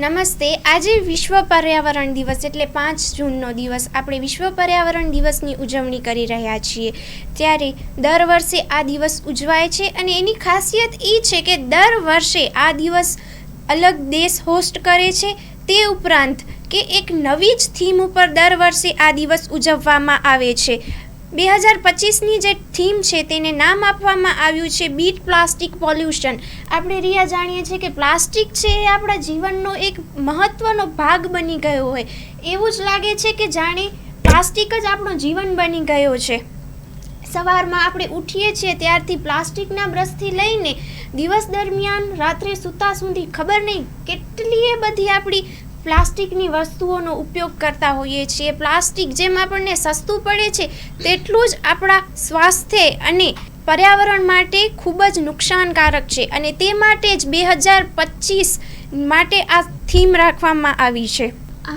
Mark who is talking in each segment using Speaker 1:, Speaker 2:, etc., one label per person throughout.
Speaker 1: નમસ્તે. આજે વિશ્વ પર્યાવરણ દિવસ એટલે પાંચ જૂનનો દિવસ. આપણે વિશ્વ પર્યાવરણ દિવસની ઉજવણી કરી રહ્યા છીએ. ત્યારે દર વર્ષે આ દિવસ ઉજવાય છે અને એની ખાસિયત એ છે કે દર વર્ષે આ દિવસ અલગ દેશ હોસ્ટ કરે છે. તે ઉપરાંત કે એક નવી જ થીમ ઉપર દર વર્ષે આ દિવસ ઉજવવામાં આવે છે. બે હજાર પચીસની જે થીમ છે તેને નામ આપવામાં આવ્યું છે બીટ પ્લાસ્ટિક પોલ્યુશન. આપણે રિયા જાણીએ છીએ કે પ્લાસ્ટિક છે એ આપણા જીવનનો એક મહત્ત્વનો ભાગ બની ગયો હોય. એવું જ લાગે છે કે જાણે પ્લાસ્ટિક જ આપણો જીવન બની ગયો છે. સવારમાં આપણે ઉઠીએ છીએ ત્યારથી પ્લાસ્ટિકના બ્રશથી લઈને દિવસ દરમિયાન રાત્રે સૂતા સુધી ખબર નહીં કેટલીય બધી આપણી પ્લાસ્ટિકની વસ્તુઓનો ઉપયોગ કરતા હોઈએ છીએ. પ્લાસ્ટિક જેમ આપણને સસ્તું પડે છે, તેટલું જ આપણા સ્વાસ્થ્ય અને પર્યાવરણ માટે ખૂબ જ નુકસાનકારક છે અને તે માટે જ બે હજાર પચીસ માટે આ થીમ રાખવામાં આવી છે.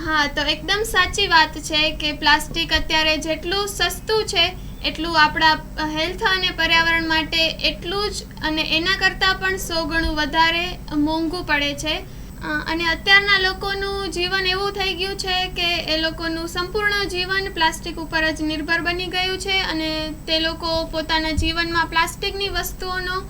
Speaker 2: હા, તો એકદમ સાચી વાત છે કે પ્લાસ્ટિક અત્યારે જેટલું સસ્તું છે, એટલું આપણા હેલ્થ અને પર્યાવરણ માટે એટલું જ અને એના કરતાં પણ સો ગણું વધારે મોંઘું પડે છે. અને અત્યારના લોકોનું જીવન એવું થઈ ગયું છે કે એ લોકોનું સંપૂર્ણ જીવન પ્લાસ્ટિક ઉપર જ નિર્ભર બની ગયું છે અને તે લોકો પોતાના જીવનમાં પ્લાસ્ટિકની વસ્તુઓનો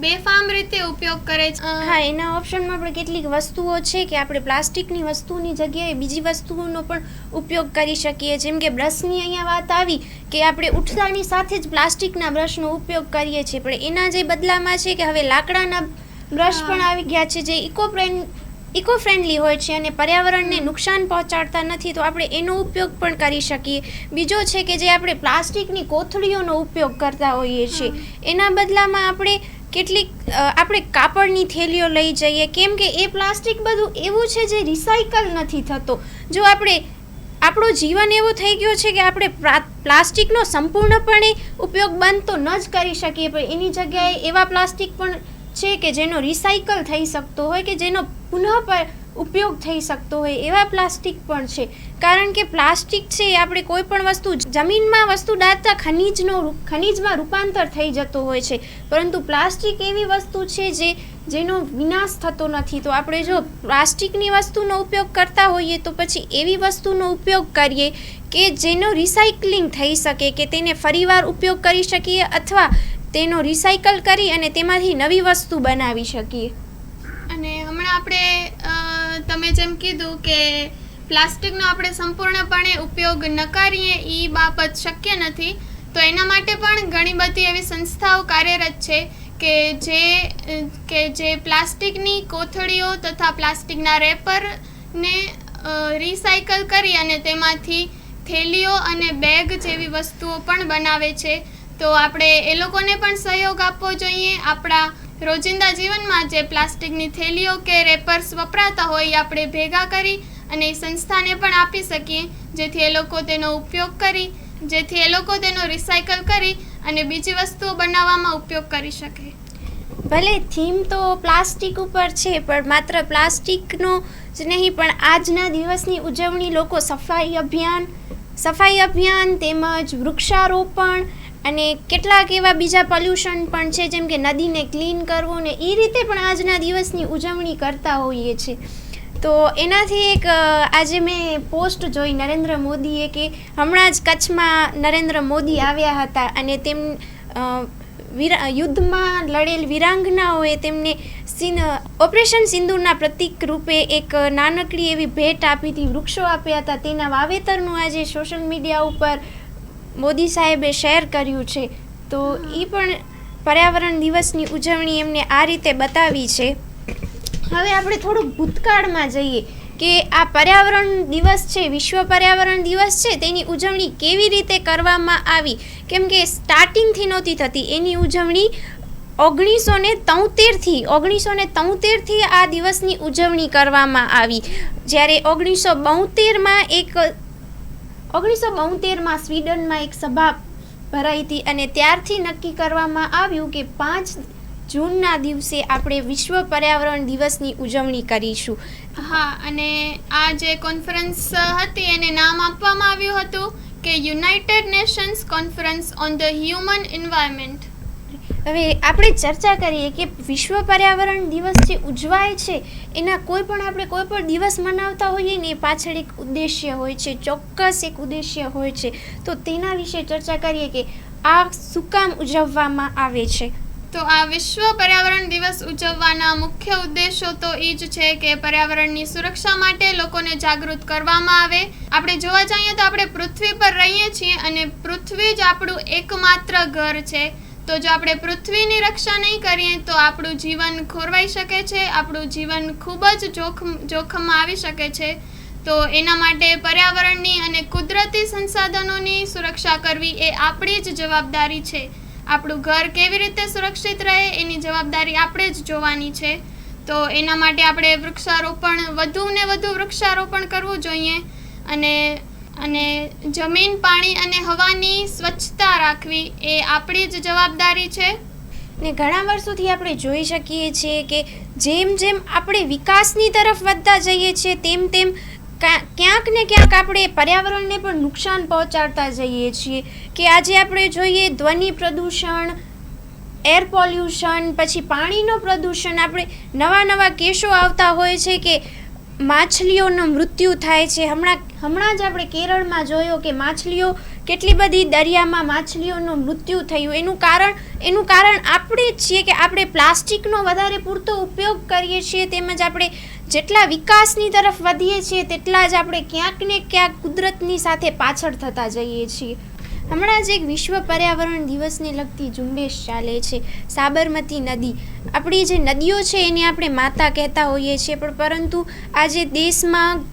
Speaker 2: બેફામ રીતે ઉપયોગ કરે છે.
Speaker 1: હા, એના ઓપ્શનમાં પણ કેટલીક વસ્તુઓ છે કે આપણે પ્લાસ્ટિકની વસ્તુની જગ્યાએ બીજી વસ્તુઓનો પણ ઉપયોગ કરી શકીએ. જેમ કે બ્રશની અહીંયા વાત આવી કે આપણે ઉઠતાની સાથે જ પ્લાસ્ટિકના બ્રશનો ઉપયોગ કરીએ છીએ. પણ એના જે બદલામાં છે કે હવે લાકડાના બ્રશ પણ આવી ગયા છે જે ઇકો ઇકો ફ્રેન્ડલી હોય છે અને પર્યાવરણને નુકસાન પહોંચાડતા નથી તો આપણે એનો ઉપયોગ પણ કરી શકીએ. બીજો છે કે જે આપણે પ્લાસ્ટિકની કોથળીઓનો ઉપયોગ કરતા હોઈએ છીએ એના બદલામાં આપણે કેટલીક આપણે કાપડની થેલીઓ લઈ જઈએ. કેમ કે એ પ્લાસ્ટિક બધું એવું છે જે રિસાયકલ નથી થતો. જો આપણે આપણું જીવન એવું થઈ ગયું છે કે આપણે પ્લાસ્ટિકનો સંપૂર્ણપણે ઉપયોગ બંધ તો ન જ કરી શકીએ પણ એની જગ્યાએ એવા પ્લાસ્ટિક પણ છે કે જેનો રિસાયકલ થઈ શકતો હોય કે જેનો પુનઃ ઉપયોગ થઈ શકતો હોય એવા પ્લાસ્ટિક પણ છે. કારણ કે પ્લાસ્ટિક છે એ આપણે કોઈ પણ વસ્તુ જમીનમાં વસ્તુ ડાળતા ખનીજનો ખનીજમાં રૂપાંતર થઈ જતો હોય છે. પરંતુ પ્લાસ્ટિક એવી વસ્તુ છે જે, જેનો વિનાશ થતો નથી. તો આપણે જો પ્લાસ્ટિકની વસ્તુનો ઉપયોગ કરતા હોઈએ તો પછી એવી વસ્તુનો ઉપયોગ કરીએ કે જેનો રિસાયકલિંગ થઈ શકે, કે તેને ફરીવાર ઉપયોગ કરી શકીએ અથવા તેનો રિસાયકલ કરી અને તેમાંથી નવી વસ્તુ બનાવી શકીએ.
Speaker 2: અને હમણાં આપણે તમે જેમ કીધું કે પ્લાસ્ટિકનો આપણે સંપૂર્ણપણે ઉપયોગ ન કરીએ એ બાબત શક્ય નથી. તો એના માટે પણ ઘણી બધી એવી સંસ્થાઓ કાર્યરત છે કે જે કે જે પ્લાસ્ટિકની કોથળીઓ તથા પ્લાસ્ટિકના રેપરને રિસાયકલ કરી અને તેમાંથી થેલીઓ અને બેગ જેવી વસ્તુઓ પણ બનાવે છે. તો આપણે એ લોકોને પણ સહયોગ આપવો જોઈએ. આપણા રોજિંદા જીવનમાં જે પ્લાસ્ટિકની થેલીઓ કે રેપર્સ વપરાતા હોય એ આપણે ભેગા કરી અને એ સંસ્થાને પણ આપી શકીએ. જેથી એ લોકો તેનો ઉપયોગ કરી, જેથી એ લોકો તેનો રિસાયકલ કરી અને બીજી વસ્તુઓ બનાવવામાં ઉપયોગ કરી શકે.
Speaker 1: ભલે થીમ તો પ્લાસ્ટિક ઉપર છે, પણ માત્ર પ્લાસ્ટિકનો જ નહીં, પણ આજના દિવસની ઉજવણી લોકો સફાઈ અભિયાન સફાઈ અભિયાન તેમજ વૃક્ષારોપણ અને કેટલાક એવા બીજા પોલ્યુશન પણ છે, જેમ કે નદીને ક્લીન કરવું ને એ રીતે પણ આજના દિવસની ઉજવણી કરતા હોઈએ છીએ. તો એનાથી એક આજે મેં પોસ્ટ જોઈ નરેન્દ્ર મોદીએ કે હમણાં જ કચ્છમાં નરેન્દ્ર મોદી આવ્યા હતા અને તેમ યુદ્ધમાં લડેલ વીરાંગનાઓએ તેમને ઓપરેશન સિંદૂરના પ્રતિક રૂપે એક નાનકડી એવી ભેટ આપી હતી, વૃક્ષો આપ્યા હતા. તેના વાવેતરનું આજે સોશિયલ મીડિયા ઉપર મોદી સાહેબે શેર કર્યું છે. તો એ પણ પર્યાવરણ દિવસની ઉજવણી એમને આ રીતે બતાવી છે. હવે આપણે થોડુંક ભૂતકાળમાં જઈએ કે આ પર્યાવરણ દિવસ છે વિશ્વ પર્યાવરણ દિવસ છે તેની ઉજવણી કેવી રીતે કરવામાં આવી? કેમ કે સ્ટાર્ટિંગથી નહોતી થતી. એની ઉજવણી ઓગણીસો ને તોતેરથી ઓગણીસો ને તોતેરથી આ દિવસની ઉજવણી કરવામાં આવી. જ્યારે ઓગણીસો બોતેરમાં એક ઓગણીસો બોતેરમાં સ્વીડનમાં એક સભા ભરાઈ હતી અને ત્યારથી નક્કી કરવામાં આવ્યું કે પાંચ જૂનના દિવસે આપણે વિશ્વ પર્યાવરણ દિવસની ઉજવણી કરીશું.
Speaker 2: હા, અને આ જે કોન્ફરન્સ હતી એને નામ આપવામાં આવ્યું હતું કે United Nations conference on the human environment.
Speaker 1: હવે આપણે ચર્ચા કરીએ કે વિશ્વ પર્યાવરણ દિવસ જે ઉજવાય છે, એના કોઈ પણ આપણે કોઈ પણ દિવસ મનાવતા હોઈએ ને એ પાછળ એક ઉદ્દેશ્ય હોય છે, ચોક્કસ એક ઉદ્દેશ્ય હોય છે. તો તેના વિશે ચર્ચા કરીએ કે આ શું કામ ઉજવવામાં આવે છે?
Speaker 2: તો આ વિશ્વ પર્યાવરણ દિવસ ઉજવવાના મુખ્ય ઉદ્દેશો તો એ જ છે કે પર્યાવરણની સુરક્ષા માટે લોકોને જાગૃત કરવામાં આવે. આપણે જોવા જઈએ તો આપણે પૃથ્વી પર રહીએ છીએ અને પૃથ્વી જ આપણું એકમાત્ર ઘર છે. તો જો આપણે પૃથ્વીની રક્ષા નહીં કરીએ, તો આપણું જીવન ખોરવાઈ શકે છે, આપણું જીવન ખૂબ જ જોખમ, જોખમમાં આવી શકે છે. તો એના માટે પર્યાવરણની અને કુદરતી સંસાધનોની સુરક્ષા કરવી એ આપણી જ જવાબદારી છે. આપણું ઘર કેવી રીતે સુરક્ષિત રહે, એની જવાબદારી આપણે જ જોવાની છે. તો એના માટે આપણે વૃક્ષારોપણ વધુ ને વધુ વૃક્ષારોપણ કરવું જોઈએ. અને અને જમીન, પાણી અને હવાની સ્વચ્છતા રાખવી એ આપણી જ જવાબદારી છે.
Speaker 1: ને ઘણા વર્ષોથી આપણે જોઈ શકીએ છીએ કે જેમ જેમ આપણે વિકાસની તરફ વધતા જઈએ છીએ, તેમ તેમ ક્યાંક ને ક્યાંક આપણે પર્યાવરણને પણ નુકસાન પહોંચાડતા જઈએ છીએ કે આજે આપણે જોઈએ ધ્વનિ પ્રદૂષણ, એર પોલ્યુશન, પછી પાણીનું પ્રદૂષણ, આપણે નવા નવા કેસો આવતા હોય છે કે માછલીઓનું મૃત્યુ થાય છે. હમણાં હમણાં જ આપણે કેરળમાં જોયો કે માછલીઓ, કેટલી બધી દરિયામાં માછલીઓનું મૃત્યુ થયું. એનું કારણ એનું કારણ આપણે જ છીએ કે આપણે પ્લાસ્ટિકનો વધારે પૂરતો ઉપયોગ કરીએ છીએ, તેમજ આપણે જેટલા વિકાસની તરફ વધીએ છીએ, તેટલા જ આપણે ક્યાંક ને ક્યાંક કુદરતની સાથે પાછળ થતા જઈએ છીએ. હમણાં જ એક વિશ્વ પર્યાવરણ દિવસને લગતી ઝુંબેશ ચાલે છે, સાબરમતી નદી. આપણી જે નદીઓ છે એને આપણે માતા કહેતા હોઈએ છીએ, પણ પરંતુ આજે દેશમાં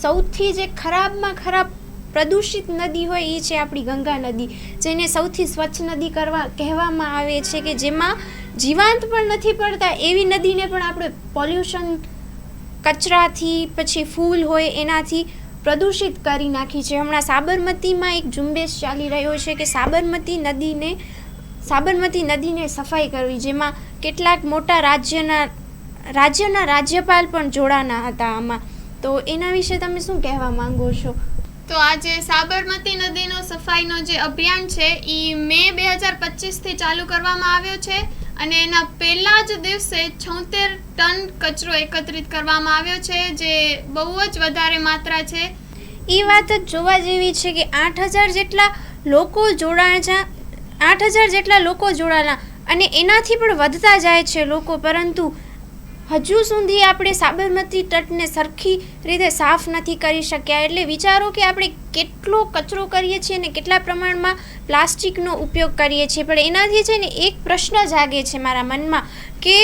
Speaker 1: સૌથી જે ખરાબમાં ખરાબ પ્રદૂષિત નદી હોય એ છે આપણી ગંગા નદી, જેને સૌથી સ્વચ્છ નદી કરવા, કહેવામાં આવે છે કે જેમાં જીવાંત પણ નથી પડતા, એવી નદીને પણ આપણે પોલ્યુશન, કચરાથી, પછી ફૂલ હોય એનાથી પ્રદૂષિત કરી નાખી છે. હમણાં સાબરમતીમાં એક ઝુંબેશ ચાલી રહ્યો છે કે સાબરમતી નદીને સાબરમતી નદીને સફાઈ કરવી, જેમાં કેટલાક મોટા રાજ્યના રાજ્યના રાજ્યપાલ પણ જોડાના હતા આમાં. તો એના વિશે તમે શું કહેવા માંગો છો?
Speaker 2: તો આજે સાબરમતી નદીનો સફાઈનો જે અભિયાન છે એ મે બે હજાર પચીસથી ચાલુ કરવામાં આવ્યો છે. અને એના પહેલા જ દિવસે છોતેર ટન કચરો એકત્રિત કરવામાં આવ્યો છે, જે બહુ જ વધારે માત્રા છે.
Speaker 1: એ વાત જ જોવા જેવી છે કે આઠ હજાર જેટલા લોકો જોડાયા આઠ હજાર જેટલા લોકો જોડાયેલા અને એનાથી પણ વધતા જાય છે લોકો, પરંતુ હજુ સુધી આપણે સાબરમતી તટને સરખી રીતે સાફ નથી કરી શક્યા, એટલે વિચારો કે આપણે કેટલો કચરો કરીએ છીએ અને કેટલા પ્રમાણમાં પ્લાસ્ટિકનો ઉપયોગ કરીએ છીએ. પણ એનાથી છે ને એક પ્રશ્ન જાગે છે મારા મનમાં કે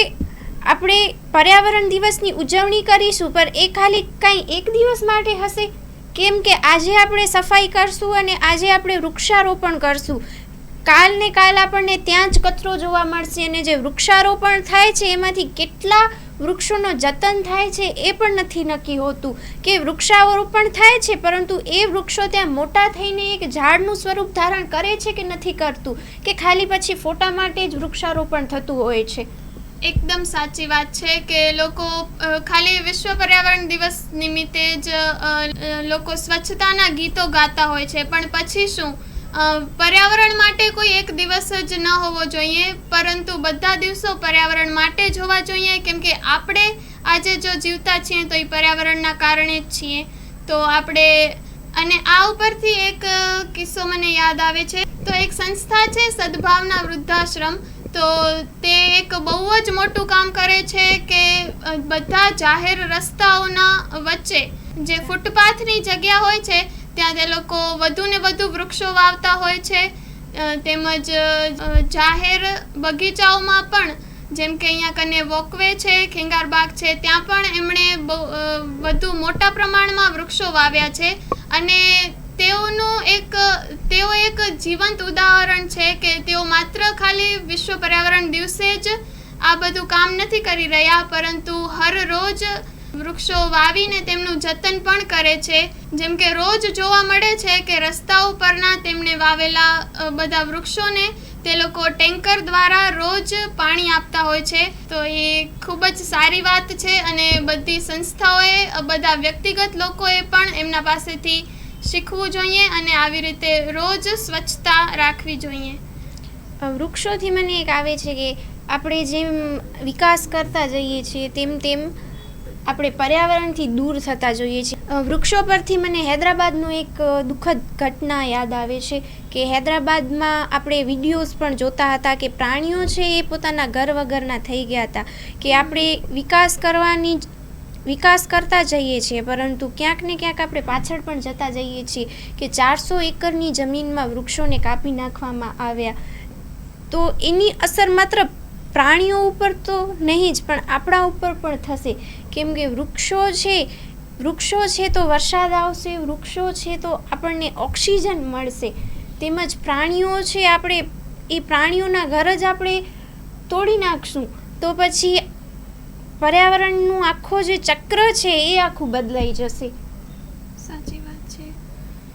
Speaker 1: આપણે પર્યાવરણ દિવસની ઉજવણી કરીશું, પણ એ ખાલી કાંઈ એક દિવસ માટે હશે? કેમ કે આજે આપણે સફાઈ કરશું અને આજે આપણે વૃક્ષારોપણ કરશું. કાલ ને કાલ આપણને ત્યાં જ કચરો જોવા મળશે અને જે વૃક્ષારોપણ થાય છે, એમાંથી કેટલા વૃક્ષોનો જતન થાય છે એ પણ નથી નક્કી હોતું કે વૃક્ષારોપણ થાય છે, પરંતુ એ વૃક્ષો ત્યાં મોટા થઈને એક ઝાડનું સ્વરૂપ ધારણ કરે છે કે નથી કરતું? કે ખાલી પછી ફોટા માટે જ વૃક્ષારોપણ થતું હોય છે?
Speaker 2: એકદમ સાચી વાત છે કે લોકો ખાલી વિશ્વ પર્યાવરણ દિવસ નિમિત્તે જ લોકો સ્વચ્છતાના ગીતો ગાતા હોય છે, પણ પછી શું? પર્યાવરણ માટે કોઈ એક દિવસ જ ન હોવો જોઈએ, પરંતુ બધા દિવસો પર્યાવરણ માટે જ હોવા જોઈએ. કેમ કે આપણે આજે જો જીવતા છીએ તો એ પર્યાવરણના કારણે જ છીએ. તો આપણે, અને આ ઉપરથી એક કિસ્સો મને યાદ આવે છે. તો એક સંસ્થા છે, સદભાવના વૃદ્ધાશ્રમ. તો તે એક બહુ જ મોટું કામ કરે છે કે બધા જાહેર રસ્તાઓના વચ્ચે જે ફૂટપાથની જગ્યા હોય છે ત્યાં તે લોકો વધુ ને વધુ વૃક્ષો વાવતા હોય છે. તેમજ જાહેર બગીચાઓમાં પણ, જેમ કે અહીંયા કને વોકવે છે ખેંગારબાગ છે, ત્યાં પણ એમણે વધુ મોટા પ્રમાણમાં વૃક્ષો વાવ્યા છે. અને તેઓનું એક, તેઓ એક જીવંત ઉદાહરણ છે કે તેઓ માત્ર ખાલી વિશ્વ પર્યાવરણ દિવસે જ આ બધું કામ નથી કરી રહ્યા, પરંતુ હર રોજ વૃક્ષો વાવીને તેમનું જતન પણ કરે છે. જેમ કે રોજ જોવા મળે છે કે રસ્તાઓ પરના તેમણે વાવેલા બધા વૃક્ષોને તે લોકો ટેન્કર દ્વારા રોજ પાણી આપતા હોય છે. તો એ ખૂબ જ સારી વાત છે અને બધી સંસ્થાઓએ બધા વ્યક્તિગત લોકોએ પણ એમના પાસેથી શીખવું જોઈએ અને આવી રીતે રોજ સ્વચ્છતા રાખવી જોઈએ.
Speaker 1: વૃક્ષોથી મને એક આવે છે કે આપણે જેમ વિકાસ કરતા જઈએ છીએ, તેમ તેમ આપણે પર્યાવરણથી દૂર થતા જોઈએ છીએ. વૃક્ષો પરથી મને હૈદરાબાદનું એક દુઃખદ ઘટના યાદ આવે છે કે હૈદરાબાદમાં આપણે વિડીયોઝ પણ જોતા હતા કે પ્રાણીઓ છે એ પોતાના ઘર વગરના થઈ ગયા હતા, કે આપણે વિકાસ કરવાની વિકાસ કરતા જઈએ છીએ, પરંતુ ક્યાંક ને ક્યાંક આપણે પાછળ પણ જતા જઈએ છીએ કે ચારસો એકરની જમીનમાં વૃક્ષોને કાપી નાખવામાં આવ્યા. તો એની અસર માત્ર પ્રાણીઓ ઉપર તો નહીં જ, પણ આપણા ઉપર પણ થશે. કેમ કે વૃક્ષો છે વૃક્ષો છે તો વરસાદ આવશે, વૃક્ષો છે તો આપણને ઓક્સિજન મળશે. તેમજ પ્રાણીઓ છે આપણે, એ પ્રાણીઓના ઘર જ આપણે તોડી નાખશું. તો પછી પર્યાવરણનું આખો જે ચક્ર છે એ આખું બદલાઈ જશે.